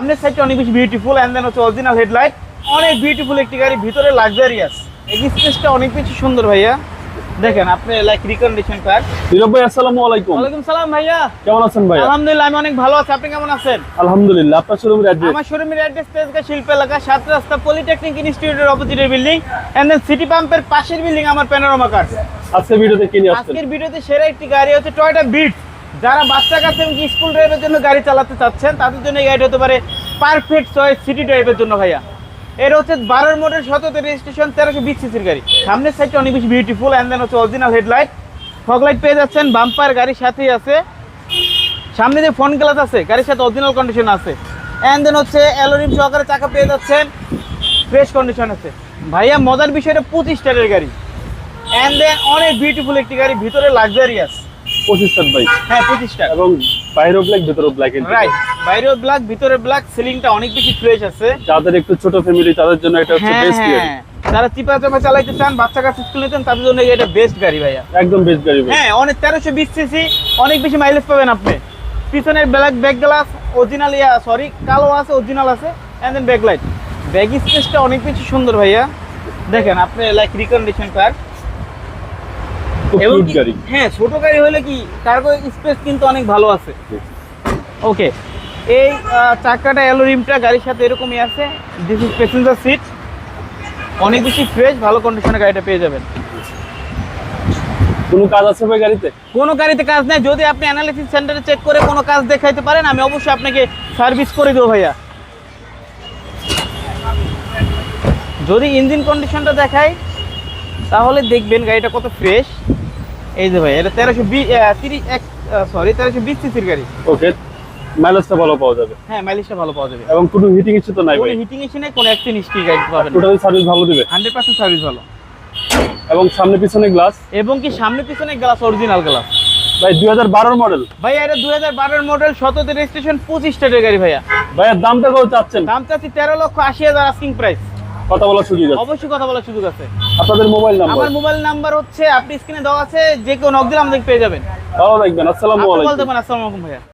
সামনের সাইডটা অনেক বেশি বিউটিফুল এন্ড দেন হচ্ছে অরিজিনাল হেডলাইট অনেক বিউটিফুল একটি গাড়ি ভিতরে লাক্সারিয়াস এই স্পেসটা অনেক বেশি সুন্দর ভাইয়া। দেখেন আপনি লাইক রিকন্ডিশন কার নীরব ভাই আসসালামু আলাইকুম। ওয়ালাইকুম সালাম ভাইয়া। কেমন আছেন ভাই আলহামদুলিল্লাহ আমি অনেক ভালো আছি। আপনি কেমন আছেন? আলহামদুলিল্লাহ আপনার শোরুমের অ্যাড্রেস আমার শোরুমের অ্যাড্রেস তেজগাঁ শিল্প এলাকা সাত রাস্তা পলিটেকনিক ইনস্টিটিউটের অপোজিটের বিল্ডিং এন্ড দেন সিটি পাম্পের পাশের বিল্ডিং আমার প্যানোরামা কার আজকে ভিডিওতে কি নিয়ে আসছেন? আজকের ভিডিওতে সেরা একটি গাড়ি হচ্ছে টয়টা বিট যারা বাচ্চা কাছে স্কুল ড্রাইভের জন্য গাড়ি চালাতে চাচ্ছেন, তাদের জন্য এই গাড়িটা হতে পারে পারফেক্ট চয়েস সিটি ড্রাইভের জন্য ভাইয়া। এর হচ্ছে বারোর মডেল শততে রেজিস্ট্রেশন তেরোশো বিশ সিসির গাড়ি। সামনের সাইডটা অনেক বেশি বিউটিফুল অ্যান্ড দেন হচ্ছে অরিজিনাল হেডলাইট ফগ লাইট পেয়ে যাচ্ছেন বাম্পার গাড়ির সাথেই আছে। সামনে যে ফোন গ্লাস আছে, গাড়ির সাথে অরিজিনাল কন্ডিশন আছে। অ্যান্ড দেন হচ্ছে অ্যালোরিম সহকারে চাকা পেয়ে যাচ্ছেন ফ্রেশ কন্ডিশন আছে। ভাইয়া, মজার বিষয়টা পঁচিশ টারের গাড়ি। অ্যান্ড দেন অনেক বিউটিফুল একটি গাড়ি, ভিতরে লাক্সারিয়াস ভাই হ্যাঁ পঁচিশ টাকা এবং বাইরেও ব্ল্যাক ভেতরেও ব্ল্যাক রাইট বাইরেও ব্ল্যাক ভিতরে ব্ল্যাক সিলিংটা অনেক বেশি ফ্রেশ আছে। যাদের একটু ছোট ফ্যামিলি তাদের জন্য এটা হচ্ছে হ্যাঁ বেস্ট হ্যাঁ। যারা চিপা চাপা চালাইতে চান বাচ্চা কাছে স্কুল নিতেন তাদের জন্য এটা বেস্ট গাড়ি ভাইয়া। একদম বেস্ট গাড়ি হ্যাঁ অনেক সিসি অনেক বেশি মাইলেজ পাবেন আপনি। পিছনের black back glass original yeah sorry কালো আছে অরিজিনাল আছে and then back light bag স্পেসটা অনেক বেশি সুন্দর ভাইয়া। দেখেন আপনি লাইক রিকন্ডিশন কার এবং হ্যাঁ ছোট গাড়ি হলে কি কার্গো স্পেস কিন্তু অনেক ভালো আছে? ওকে এই চাকাটা এলো রিমটা গাড়ির সাথে এরকমই আছে। দিস ইজ প্যাসেঞ্জার সিট অনেক বেশি ফ্রেশ ভালো কন্ডিশনে গাড়িটা পেয়ে যাবেন। কোনো কাজ আছে ভাই গাড়িতে? কোনো গাড়িতে কাজ নেই। যদি আপনি অ্যানালিসিস সেন্টারে চেক করে কোনো কাজ দেখাইতে পারেন আমি অবশ্যই আপনাকে সার্ভিস করে দেবো ভাইয়া। যদি ইঞ্জিন কন্ডিশনটা দেখাই তাহলে দেখবেন গাড়িটা কত ফ্রেশ এই যে ভাই এটা তেরোশো তিরিশ এক সরি তেরোশো বিশ সিসির গাড়ি। ওকে মাইলেজটা ভালো পাওয়া যাবে। হ্যাঁ মাইলেজটা ভালো পাওয়া যাবে। এবং কোনো হিটিং ইস্যু তো নাই কোনো ভাই। হিটিং নেই কোনো অ্যাক্সিডেন্ট হিস্ট্রি গাড়ি পাবেন টোটালি সার্ভিস ভালো দিবে। হান্ড্রেড পার্সেন্ট সার্ভিস ভালো। এবং সামনে পিছনে গ্লাস এবং কি সামনে পিছনে গ্লাস অরিজিনাল গ্লাস ভাই দুই হাজার বারোর মডেল ভাইয়া এটা দুই হাজার বারোর মডেল শততে রেজিস্ট্রেশন পঁচিশ টাকার গাড়ি ভাইয়া। ভাইয়ের দামটা কত চাচ্ছেন? দাম চাচ্ছি তেরো লক্ষ আশি হাজার আস্কিং প্রাইস কথা বলার সুযোগ আছে। অবশ্যই কথা বলার সুযোগ আছে। আপনাদের মোবাইল নাম্বার? আমার মোবাইল নাম্বার হচ্ছে আপনি স্ক্রিনে দেওয়া আছে যে কেউ নক দিলে আমাদের পেয়ে যাবেন। ভালো থাকবেন আসসালামু আলাইকুম। আসসালামু আলাইকুম ভাইয়া।